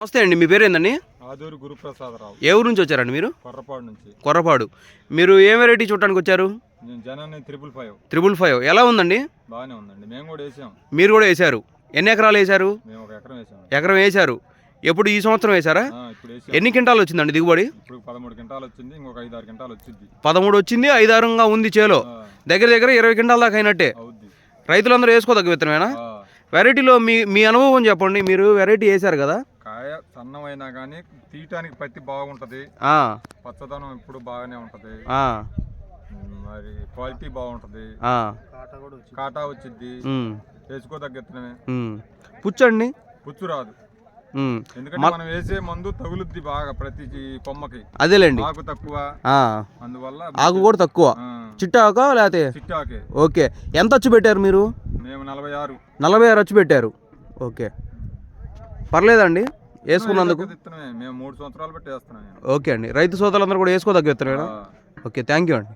నమస్తే అండి మీ పేరు ఏందండి ఆదూరు గురుప్రసాదరావు. ఏ ఊరు నుంచి వచ్చారండి మీరు? కొర్రపాడు నుంచి. కొర్రపాడు. మీరు ఏ వెరైటీ చూడటానికి వచ్చారు? నేను జనాన్ని త్రిపుల్ ఫైవ్ త్రిబుల్ ఫైవ్ ఎలా ఉందండి? బాగానే ఉందండి. మేము కూడా వేసాం. మీరు కూడా వేశారు. ఎన్ని ఎకరాలు వేశారు? మేము ఒక ఎకరం వేసాం. ఎకరం వేశారు. ఎప్పుడు ఈ సంవత్సరం వేశారా? ఆ, ఇప్పుడు వేసాం. ఎన్ని క్వింటాలు వచ్చిందండి దిగుబడి? ఇప్పుడు పదమూడు క్వింటాలు వచ్చింది ఇంకొక ఐదు ఆరు క్వింటాలు వచ్చింది. పదమూడు వచ్చింది ఐదారంగా ఉంది చేలో. దగ్గర దగ్గర ఇరవై క్వింటాల దాకా అయినట్టే. అవుద్ది. రైతులందరూ వేసుకోదగ్గ విత్తనమేనా? ఆ, వెరైటీలో మీ మీ అనుభవం చెప్పండి. మీరు వెరైటీ వేశారు కదా? సన్నమైనా కానీ తీయటానికి పత్తి బాగుంటది. ఆ, పచ్చదనం ఇప్పుడు బాగానే ఉంటది. మరి క్వాలిటీ బాగుంటది. ఆ, కాటా వచ్చిద్ది ఉమ్, వేసుకోదగ్గ విత్తనమే ఉమ్. పుచ్చండి? పుచ్చు రాదు. ఉమ్, ఎందుకంటే మనం వేసే మందు తగులుద్ది బాగా ప్రతి కొమ్మకి. అదేలేండి. ఆకు తక్కువ. ఆ, అందువల్ల ఆకు కూడా తక్కువ. చిట్టాక లేకపోతే చిట్టాకే. ఓకే. ఎంత వచ్చి పెట్టారు మీరు? మేము నలభై ఆరు. నలభై ఆరు వచ్చి పెట్టారు. ఓకే. పర్లేదండి. వేసుకున్నందుకు? మేము మూడు సంవత్సరాలు బట్టి వేస్తున్నాం ఓకే అండి. రైతు సోదరులందరూ కూడా వేసుకోదగ్గ విత్తనమేనా ఆ. ఓకే థ్యాంక్ యూ అండి.